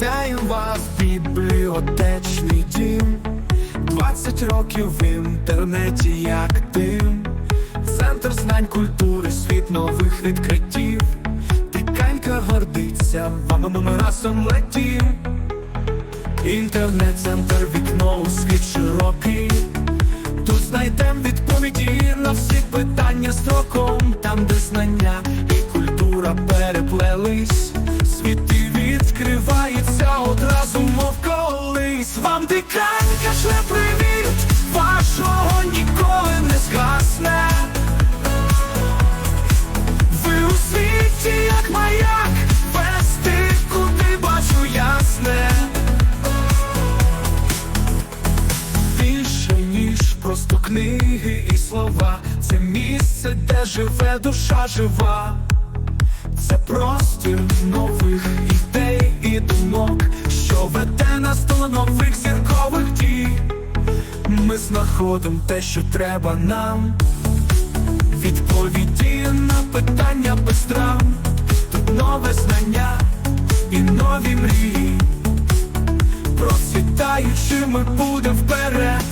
Вітаю вас, бібліотечний дім. 20 років в інтернеті як дим. Центр знань культури, світ нових відкриттів. Тиканька гордиться, вами ми разом летім. Інтернет-центр, вікно у світ широкий. Тут знайдем відповіді на всі питання строком, там, де знання і культура переплелись, Вам диканька шле привіт, вашого ніколи не згасне. Ви у світі, як маяк, вести, куди бачу ясне. Більше, ніж просто книги і слова. Це місце, де живе душа жива. Це простір нових Ми знаходимо те, що треба нам. Відповіді на питання без травм. Тут нове знання і нові мрії. Процвітаючи ми будемо вперед,